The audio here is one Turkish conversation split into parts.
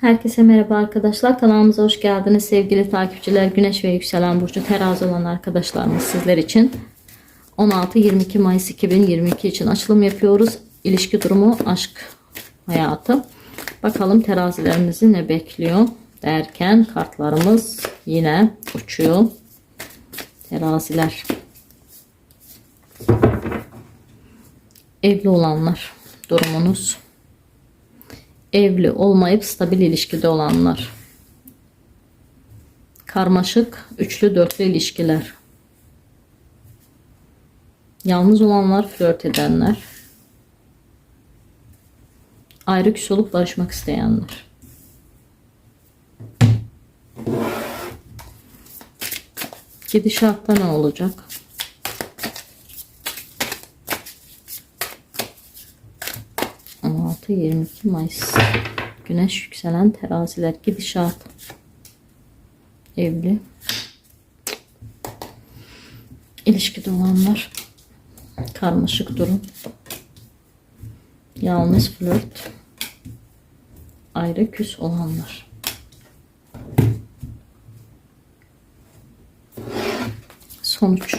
Herkese merhaba arkadaşlar. Kanalımıza hoş geldiniz sevgili takipçiler. Güneş ve yükselen burcu terazi olan arkadaşlarımız sizler için 16-22 Mayıs 2022 için açılım yapıyoruz. İlişki durumu, aşk hayatı. Bakalım terazilerimizi ne bekliyor derken kartlarımız yine uçuyor. Teraziler. Evli olanlar durumunuz evli olmayıp stabil ilişkide olanlar. Karmaşık üçlü dörtlü ilişkiler. Yalnız olanlar, flört edenler. Ayrı küs olup barışmak isteyenler. Gidişatta ne olacak? 22 Mayıs. Güneş yükselen teraziler gidişat. Evli. İlişkide olanlar. Karmaşık durum. Yalnız flört. Ayrı küs olanlar. Sonuç.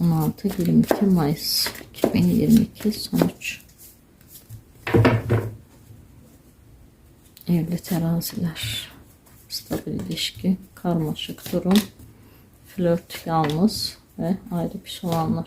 16-22 Mayıs 2022 sonuç. Evli teraziler. Stabil ilişki. Karmaşık durum. Flört yalnız ve ayrı bir şey olanlar.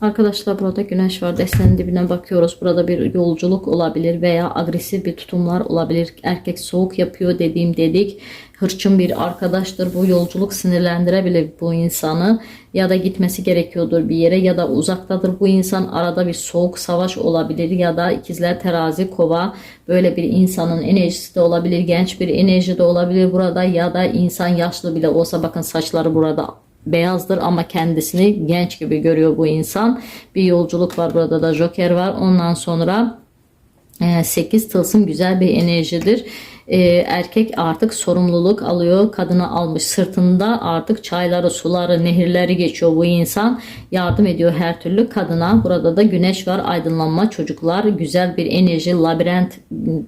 Arkadaşlar burada güneş var. Destenin dibine bakıyoruz. Burada bir yolculuk olabilir veya agresif bir tutumlar olabilir. Erkek soğuk yapıyor dediğim dedik. Hırçın bir arkadaştır. Bu yolculuk sinirlendirebilir bu insanı. Ya da gitmesi gerekiyordur bir yere ya da uzaktadır bu insan. Arada bir soğuk savaş olabilir ya da ikizler terazi kova böyle bir insanın enerjisi de olabilir. Genç bir enerji de olabilir burada ya da insan yaşlı bile olsa bakın saçları burada beyazdır ama kendisini genç gibi görüyor bu insan. Bir yolculuk var burada da Joker var. Ondan sonra 8 tılsım güzel bir enerjidir e, erkek artık sorumluluk alıyor. Kadını almış sırtında artık çayları, suları, nehirleri geçiyor bu insan. Yardım ediyor her türlü kadına. Burada da güneş var, aydınlanma, çocuklar, güzel bir enerji, labirent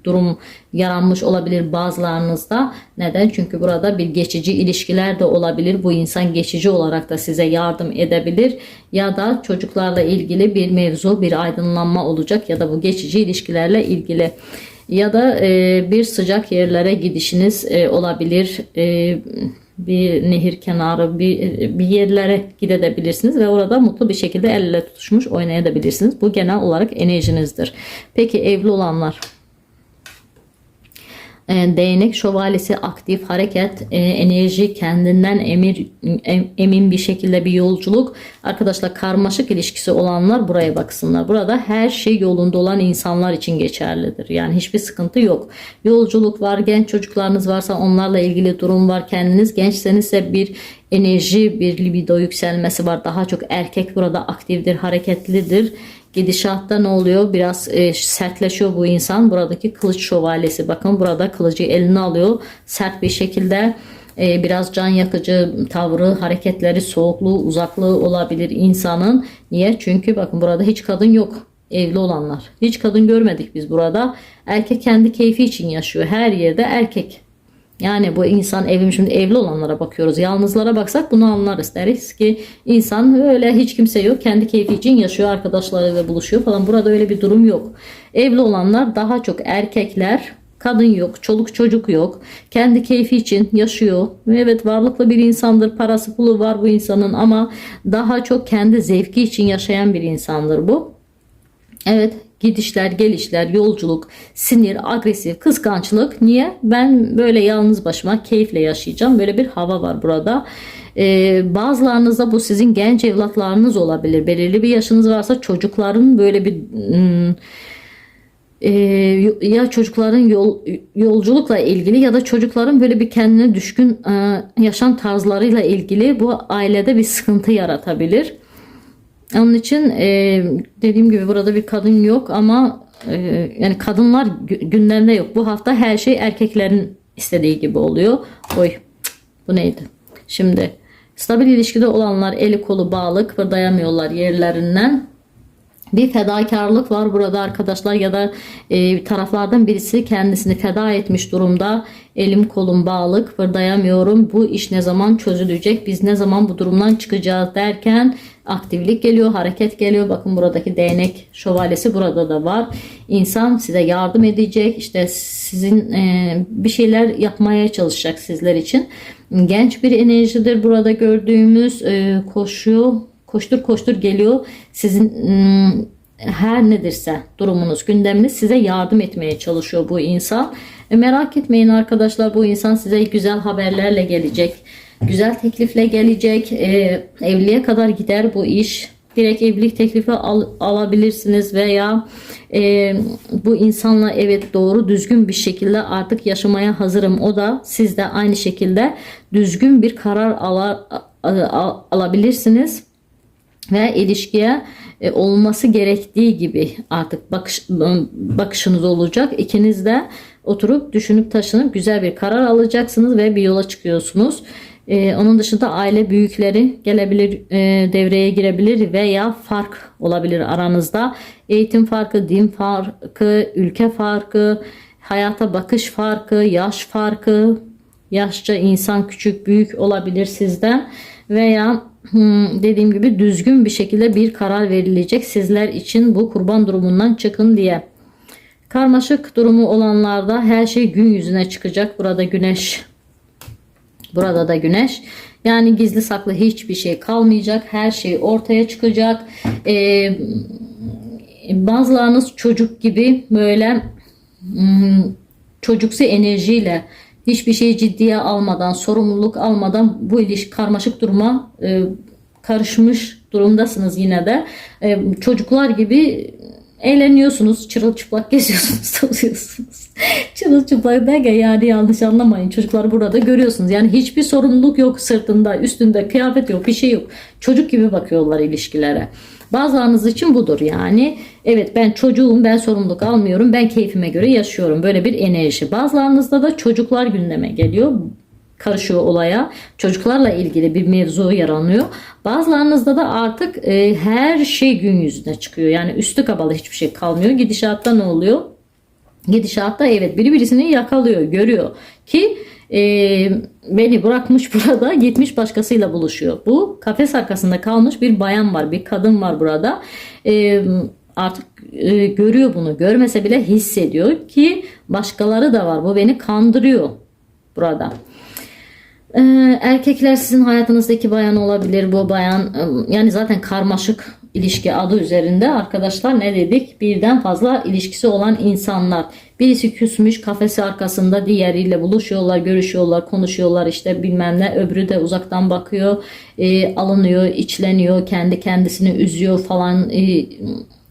durum yaranmış olabilir bazılarınızda. Neden? Çünkü burada bir geçici ilişkiler de olabilir. Bu insan geçici olarak da size yardım edebilir. Ya da çocuklarla ilgili bir mevzu, bir aydınlanma olacak ya da bu geçici ilişkilerle ilgili ya da e, bir sıcak yerlere gidişiniz e, olabilir. E, bir nehir kenarı bir, bir yerlere gidebilirsiniz ve orada mutlu bir şekilde el ele tutuşmuş oynayabilirsiniz. Bu genel olarak enerjinizdir. Peki evli olanlar değnek şövalyesi aktif hareket e, enerji kendinden emir emin bir şekilde bir yolculuk. Arkadaşlar karmaşık ilişkisi olanlar buraya baksınlar. Burada her şey yolunda olan insanlar için geçerlidir. Yani hiçbir sıkıntı yok. Yolculuk var genç çocuklarınız varsa onlarla ilgili durum var kendiniz gençseniz bir enerji bir libido yükselmesi var. Daha çok erkek burada aktifdir hareketlidir Gidişatta ne oluyor? Biraz e, sertleşiyor bu insan. Buradaki kılıç şövalyesi. Bakın burada kılıcı eline alıyor. Sert bir şekilde e, biraz can yakıcı tavrı, hareketleri, soğukluğu, uzaklığı olabilir insanın. Niye? Çünkü bakın burada hiç kadın yok evli olanlar. Hiç kadın görmedik biz burada. Erkek kendi keyfi için yaşıyor. Her yerde erkek. Yani bu insan evim şimdi evli olanlara bakıyoruz. Yalnızlara baksak bunu anlarız. Deriz ki insan öyle hiç kimse yok. Kendi keyfi için yaşıyor. Arkadaşlarıyla buluşuyor falan. Burada öyle bir durum yok. Evli olanlar daha çok erkekler. Kadın yok, çoluk çocuk yok. Kendi keyfi için yaşıyor. Evet varlıklı bir insandır. Parası pulu var bu insanın ama daha çok kendi zevki için yaşayan bir insandır bu. Evet gidişler, gelişler, yolculuk, sinir, agresif, kıskançlık. Niye? Ben böyle yalnız başıma keyifle yaşayacağım. Böyle bir hava var burada. Ee, bazılarınızda bu sizin genç evlatlarınız olabilir. Belirli bir yaşınız varsa çocukların böyle bir... Hmm, e, ya çocukların yol, yolculukla ilgili ya da çocukların böyle bir kendine düşkün e, yaşam tarzlarıyla ilgili bu ailede bir sıkıntı yaratabilir. Onun için e, dediğim gibi burada bir kadın yok ama e, yani kadınlar gündemde yok. Bu hafta her şey erkeklerin istediği gibi oluyor. Oy bu neydi? Şimdi stabil ilişkide olanlar eli kolu bağlı kıpırdayamıyorlar yerlerinden. Bir fedakarlık var burada arkadaşlar ya da e, taraflardan birisi kendisini feda etmiş durumda. Elim kolum bağlı kıpırdayamıyorum. Bu iş ne zaman çözülecek? Biz ne zaman bu durumdan çıkacağız derken aktiflik geliyor, hareket geliyor. Bakın buradaki değnek şövalyesi burada da var. İnsan size yardım edecek. İşte sizin e, bir şeyler yapmaya çalışacak sizler için. Genç bir enerjidir burada gördüğümüz. E, koşuyor, koştur koştur geliyor. Sizin ım, her nedirse durumunuz, gündeminiz size yardım etmeye çalışıyor bu insan. E, merak etmeyin arkadaşlar bu insan size güzel haberlerle gelecek. Güzel teklifle gelecek. E, evliliğe kadar gider bu iş. Direkt evlilik teklifi al, alabilirsiniz veya e, bu insanla evet doğru düzgün bir şekilde artık yaşamaya hazırım. O da siz de aynı şekilde düzgün bir karar ala, al, alabilirsiniz ve ilişkiye e, olması gerektiği gibi artık bakış, bakışınız olacak. İkiniz de oturup düşünüp taşınıp güzel bir karar alacaksınız ve bir yola çıkıyorsunuz. Ee, onun dışında aile büyükleri gelebilir, e, devreye girebilir veya fark olabilir aranızda. Eğitim farkı, din farkı, ülke farkı, hayata bakış farkı, yaş farkı, yaşça insan küçük büyük olabilir sizden veya dediğim gibi düzgün bir şekilde bir karar verilecek sizler için bu kurban durumundan çıkın diye. Karmaşık durumu olanlarda her şey gün yüzüne çıkacak. Burada güneş Burada da güneş. Yani gizli saklı hiçbir şey kalmayacak. Her şey ortaya çıkacak. Ee, bazılarınız çocuk gibi böyle hmm, çocuksu enerjiyle hiçbir şeyi ciddiye almadan, sorumluluk almadan bu ilişki karmaşık duruma e, karışmış durumdasınız yine de. E, çocuklar gibi eğleniyorsunuz, çırılçıplak geziyorsunuz, tozuyorsunuz. çırılçıplak derken yani yanlış anlamayın. Çocuklar burada görüyorsunuz. Yani hiçbir sorumluluk yok sırtında, üstünde kıyafet yok, bir şey yok. Çocuk gibi bakıyorlar ilişkilere. Bazılarınız için budur yani. Evet ben çocuğum, ben sorumluluk almıyorum, ben keyfime göre yaşıyorum. Böyle bir enerji. Bazılarınızda da çocuklar gündeme geliyor karışıyor olaya. Çocuklarla ilgili bir mevzu yer alıyor. Bazılarınızda da artık e, her şey gün yüzüne çıkıyor. Yani üstü kapalı hiçbir şey kalmıyor. Gidişatta ne oluyor? Gidişatta evet biri birisini yakalıyor, görüyor ki e, beni bırakmış burada gitmiş başkasıyla buluşuyor. Bu kafes arkasında kalmış bir bayan var, bir kadın var burada. E, artık e, görüyor bunu, görmese bile hissediyor ki başkaları da var. Bu beni kandırıyor burada. Ee, erkekler sizin hayatınızdaki bayan olabilir. Bu bayan e, yani zaten karmaşık ilişki adı üzerinde arkadaşlar ne dedik? Birden fazla ilişkisi olan insanlar. Birisi küsmüş kafesi arkasında diğeriyle buluşuyorlar, görüşüyorlar, konuşuyorlar işte bilmem ne. Öbürü de uzaktan bakıyor, e, alınıyor, içleniyor, kendi kendisini üzüyor falan e,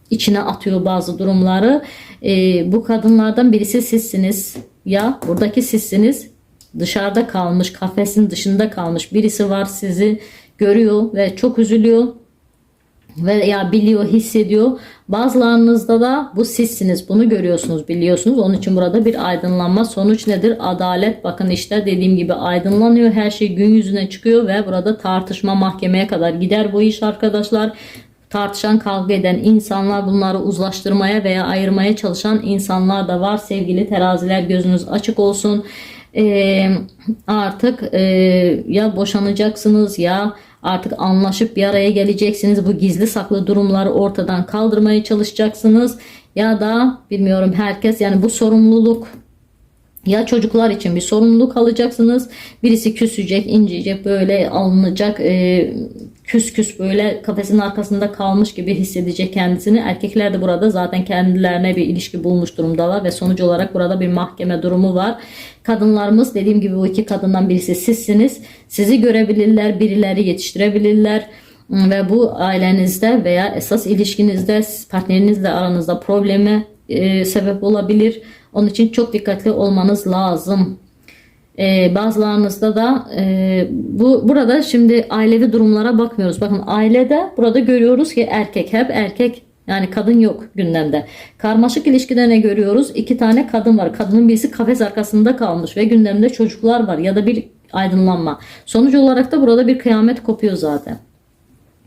içine atıyor bazı durumları. E, bu kadınlardan birisi sizsiniz. Ya buradaki sizsiniz dışarıda kalmış, kafesin dışında kalmış birisi var sizi görüyor ve çok üzülüyor ve ya biliyor, hissediyor. Bazılarınızda da bu sizsiniz. Bunu görüyorsunuz, biliyorsunuz. Onun için burada bir aydınlanma. Sonuç nedir? Adalet. Bakın işte dediğim gibi aydınlanıyor. Her şey gün yüzüne çıkıyor ve burada tartışma mahkemeye kadar gider bu iş arkadaşlar. Tartışan, kavga eden insanlar, bunları uzlaştırmaya veya ayırmaya çalışan insanlar da var. Sevgili teraziler gözünüz açık olsun e, artık e, ya boşanacaksınız ya artık anlaşıp bir araya geleceksiniz. Bu gizli saklı durumları ortadan kaldırmaya çalışacaksınız. Ya da bilmiyorum herkes yani bu sorumluluk ya çocuklar için bir sorumluluk alacaksınız. Birisi küsecek, incecek, böyle alınacak, e, küs küs böyle kafesin arkasında kalmış gibi hissedecek kendisini. Erkekler de burada zaten kendilerine bir ilişki bulmuş durumdalar ve sonuç olarak burada bir mahkeme durumu var. Kadınlarımız dediğim gibi bu iki kadından birisi sizsiniz. Sizi görebilirler, birileri yetiştirebilirler ve bu ailenizde veya esas ilişkinizde partnerinizle aranızda probleme e, sebep olabilir. Onun için çok dikkatli olmanız lazım. Ee, bazılarınızda da e, bu burada şimdi ailevi durumlara bakmıyoruz. Bakın ailede burada görüyoruz ki erkek hep erkek yani kadın yok gündemde. Karmaşık ilişkide görüyoruz? İki tane kadın var. Kadının birisi kafes arkasında kalmış ve gündemde çocuklar var ya da bir aydınlanma. Sonuç olarak da burada bir kıyamet kopuyor zaten.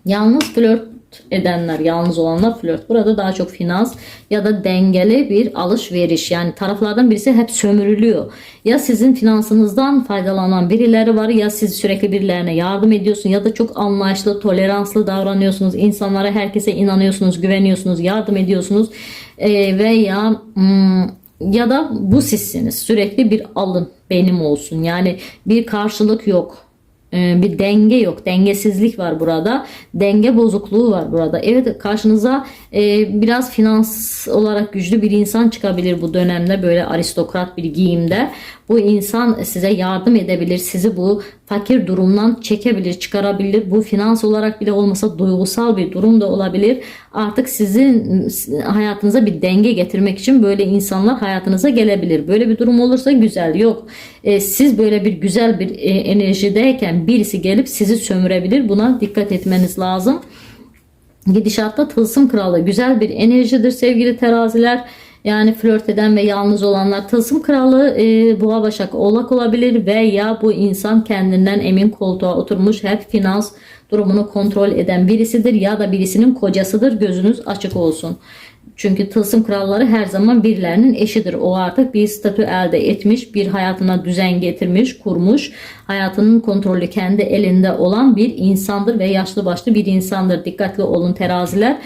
Yalnız flört edenler, yalnız olanlar flört. Burada daha çok finans ya da dengeli bir alışveriş. Yani taraflardan birisi hep sömürülüyor. Ya sizin finansınızdan faydalanan birileri var ya siz sürekli birilerine yardım ediyorsun ya da çok anlayışlı, toleranslı davranıyorsunuz. İnsanlara, herkese inanıyorsunuz, güveniyorsunuz, yardım ediyorsunuz. Ee, veya hmm, ya da bu sizsiniz. Sürekli bir alın benim olsun. Yani bir karşılık yok. Ee, bir denge yok. Dengesizlik var burada. Denge bozukluğu var burada. Evet karşınıza e, biraz finans olarak güçlü bir insan çıkabilir bu dönemde böyle aristokrat bir giyimde. Bu insan size yardım edebilir. Sizi bu fakir durumdan çekebilir, çıkarabilir. Bu finans olarak bile olmasa duygusal bir durum da olabilir. Artık sizin hayatınıza bir denge getirmek için böyle insanlar hayatınıza gelebilir. Böyle bir durum olursa güzel. Yok. E, siz böyle bir güzel bir e, enerjideyken birisi gelip sizi sömürebilir. Buna dikkat etmeniz lazım. Gidişatta tılsım kralı güzel bir enerjidir sevgili teraziler. Yani flört eden ve yalnız olanlar tılsım kralı e, boğa başak oğlak olabilir veya bu insan kendinden emin koltuğa oturmuş hep finans durumunu kontrol eden birisidir ya da birisinin kocasıdır gözünüz açık olsun. Çünkü tılsım kralları her zaman birilerinin eşidir. O artık bir statü elde etmiş, bir hayatına düzen getirmiş, kurmuş. Hayatının kontrolü kendi elinde olan bir insandır ve yaşlı başlı bir insandır. Dikkatli olun teraziler.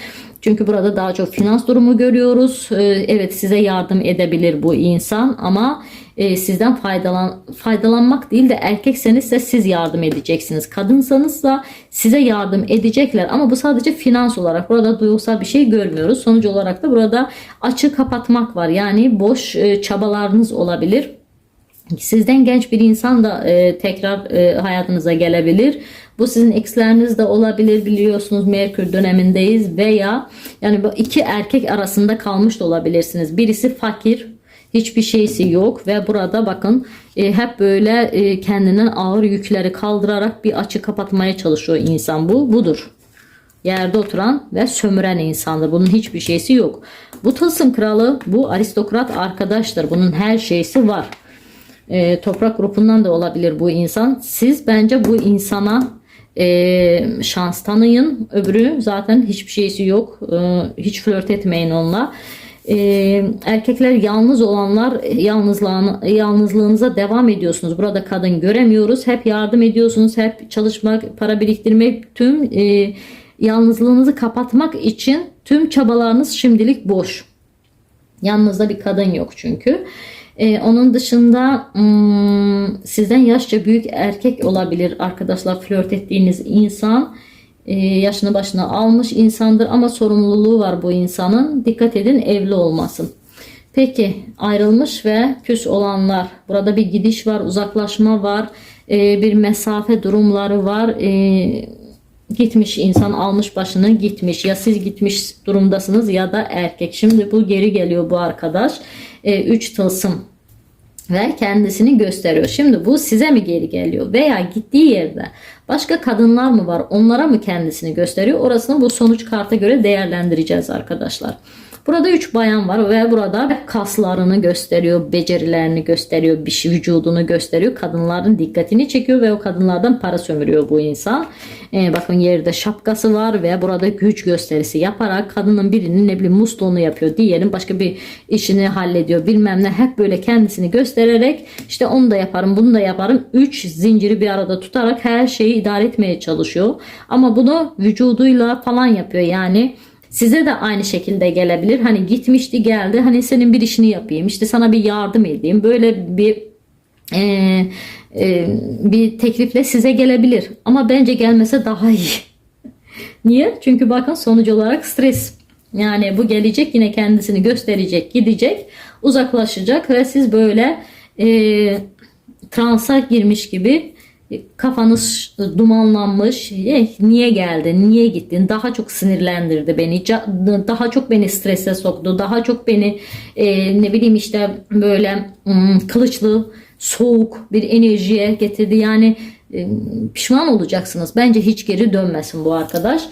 Çünkü burada daha çok finans durumu görüyoruz. Ee, Evet size yardım edebilir bu insan ama e, sizden faydalan faydalanmak değil de erkekseniz de siz yardım edeceksiniz. Kadınsanız da size yardım edecekler ama bu sadece finans olarak. Burada duygusal bir şey görmüyoruz. Sonuç olarak da burada açı kapatmak var. Yani boş e, çabalarınız olabilir. Sizden genç bir insan da e, tekrar hayatınıza gelebilir. Bu sizin eksleriniz de olabilir biliyorsunuz Merkür dönemindeyiz veya yani bu iki erkek arasında kalmış da olabilirsiniz. Birisi fakir hiçbir şeysi yok ve burada bakın e, hep böyle e, kendinden ağır yükleri kaldırarak bir açı kapatmaya çalışıyor insan bu budur. Yerde oturan ve sömüren insandır. Bunun hiçbir şeysi yok. Bu tılsım kralı bu aristokrat arkadaştır. Bunun her şeysi var. E, toprak grupundan da olabilir bu insan. Siz bence bu insana e, şans tanıyın. Öbürü zaten hiçbir şeysi yok. E, hiç flört etmeyin onunla. E, erkekler yalnız olanlar yalnızlığına, yalnızlığınıza devam ediyorsunuz. Burada kadın göremiyoruz. Hep yardım ediyorsunuz. Hep çalışmak, para biriktirmek, tüm e, yalnızlığınızı kapatmak için tüm çabalarınız şimdilik boş. Yanınızda bir kadın yok çünkü. Ee, onun dışında hmm, sizden yaşça büyük erkek olabilir arkadaşlar flört ettiğiniz insan. Ee, yaşını başına almış insandır ama sorumluluğu var bu insanın. Dikkat edin evli olmasın. Peki ayrılmış ve küs olanlar. Burada bir gidiş var, uzaklaşma var, ee, bir mesafe durumları var. Ee, gitmiş insan almış başını gitmiş. Ya siz gitmiş durumdasınız ya da erkek. Şimdi bu geri geliyor bu arkadaş. 3 tılsım ve kendisini gösteriyor. Şimdi bu size mi geri geliyor veya gittiği yerde başka kadınlar mı var onlara mı kendisini gösteriyor orasını bu sonuç karta göre değerlendireceğiz arkadaşlar. Burada 3 bayan var ve burada kaslarını gösteriyor, becerilerini gösteriyor, bir şey vücudunu gösteriyor. Kadınların dikkatini çekiyor ve o kadınlardan para sömürüyor bu insan. Ee, bakın yerde şapkası var ve burada güç gösterisi yaparak kadının birinin ne bileyim musluğunu yapıyor. Diğerinin başka bir işini hallediyor. Bilmem ne hep böyle kendisini göstererek işte onu da yaparım bunu da yaparım. 3 zinciri bir arada tutarak her şeyi idare etmeye çalışıyor. Ama bunu vücuduyla falan yapıyor. Yani Size de aynı şekilde gelebilir. Hani gitmişti geldi. Hani senin bir işini yapayım. işte sana bir yardım edeyim. Böyle bir e, e, bir teklifle size gelebilir. Ama bence gelmese daha iyi. Niye? Çünkü bakın sonuç olarak stres. Yani bu gelecek yine kendisini gösterecek, gidecek, uzaklaşacak ve siz böyle e, transa girmiş gibi kafanız dumanlanmış. Eh, niye geldin? Niye gittin? Daha çok sinirlendirdi beni. Daha çok beni strese soktu. Daha çok beni e, ne bileyim işte böyle hmm, kılıçlı, soğuk bir enerjiye getirdi. Yani e, pişman olacaksınız. Bence hiç geri dönmesin bu arkadaş.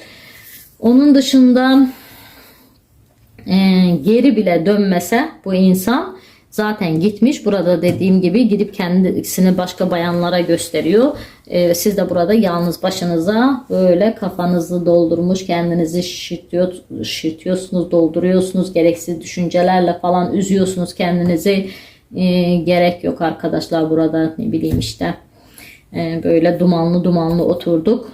Onun dışında geri bile dönmese bu insan zaten gitmiş. Burada dediğim gibi gidip kendisini başka bayanlara gösteriyor. Ee, siz de burada yalnız başınıza böyle kafanızı doldurmuş kendinizi şişirtiyor, şişirtiyorsunuz, dolduruyorsunuz. Gereksiz düşüncelerle falan üzüyorsunuz kendinizi. Ee, gerek yok arkadaşlar burada ne bileyim işte. Ee, böyle dumanlı dumanlı oturduk.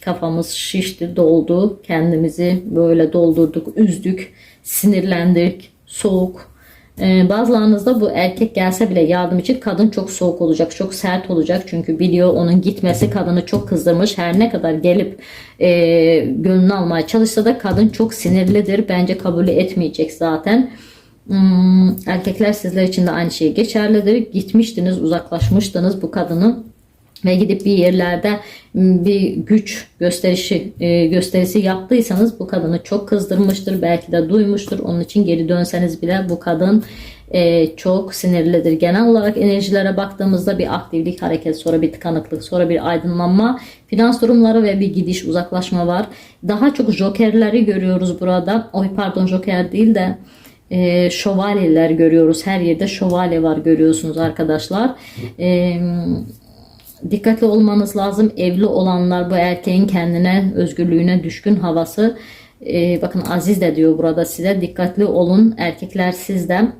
Kafamız şişti, doldu. Kendimizi böyle doldurduk, üzdük, sinirlendik, soğuk. Ee, bazılarınızda bu erkek gelse bile yardım için kadın çok soğuk olacak, çok sert olacak. Çünkü biliyor onun gitmesi kadını çok kızdırmış. Her ne kadar gelip e, gönlünü almaya çalışsa da kadın çok sinirlidir. Bence kabul etmeyecek zaten. Hmm, erkekler sizler için de aynı şey geçerlidir. Gitmiştiniz, uzaklaşmıştınız bu kadının ve gidip bir yerlerde m, bir güç gösterişi e, gösterisi yaptıysanız bu kadını çok kızdırmıştır. Belki de duymuştur. Onun için geri dönseniz bile bu kadın e, çok sinirlidir. Genel olarak enerjilere baktığımızda bir aktiflik, hareket, sonra bir tıkanıklık, sonra bir aydınlanma, finans durumları ve bir gidiş, uzaklaşma var. Daha çok jokerleri görüyoruz burada. Oy pardon joker değil de e, şövalyeler görüyoruz. Her yerde şövalye var görüyorsunuz arkadaşlar. E, dikkatli olmanız lazım. Evli olanlar bu erkeğin kendine, özgürlüğüne düşkün havası. E, bakın Aziz de diyor burada size dikkatli olun. Erkekler sizden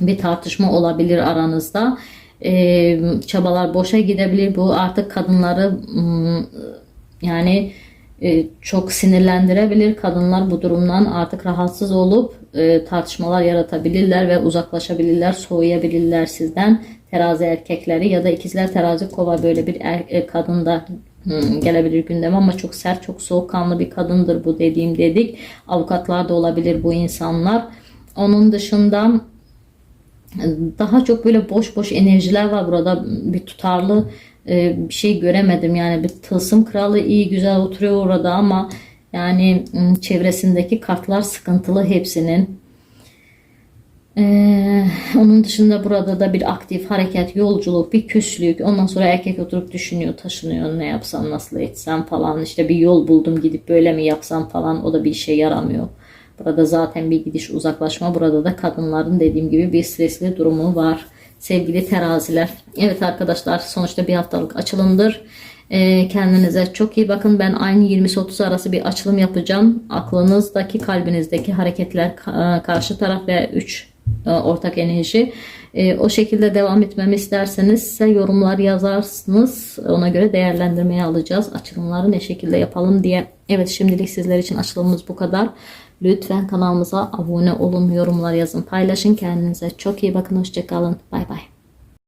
bir tartışma olabilir aranızda. E, çabalar boşa gidebilir. Bu artık kadınları mm, yani e, çok sinirlendirebilir. Kadınlar bu durumdan artık rahatsız olup e, tartışmalar yaratabilirler ve uzaklaşabilirler, soğuyabilirler sizden. Terazi erkekleri ya da ikizler terazi kova böyle bir er, e, kadın da hmm, gelebilir gündeme ama çok sert, çok soğukkanlı bir kadındır bu dediğim dedik. Avukatlar da olabilir bu insanlar. Onun dışında daha çok böyle boş boş enerjiler var burada. Bir tutarlı e, bir şey göremedim. Yani bir tılsım kralı iyi güzel oturuyor orada ama yani çevresindeki kartlar sıkıntılı hepsinin. Ee, onun dışında burada da bir aktif hareket, yolculuk, bir küslük. Ondan sonra erkek oturup düşünüyor, taşınıyor. Ne yapsam, nasıl etsem falan. İşte bir yol buldum gidip böyle mi yapsam falan. O da bir işe yaramıyor. Burada zaten bir gidiş uzaklaşma. Burada da kadınların dediğim gibi bir stresli durumu var. Sevgili teraziler. Evet arkadaşlar sonuçta bir haftalık açılımdır. Ee, kendinize çok iyi bakın. Ben aynı 20-30 arası bir açılım yapacağım. Aklınızdaki, kalbinizdeki hareketler ka- karşı taraf ve 3 ortak enerji. E, o şekilde devam etmemi isterseniz ise yorumlar yazarsınız. Ona göre değerlendirmeye alacağız. Açılımları ne şekilde yapalım diye. Evet şimdilik sizler için açılımımız bu kadar. Lütfen kanalımıza abone olun, yorumlar yazın, paylaşın. Kendinize çok iyi bakın. Hoşçakalın. Bay bay.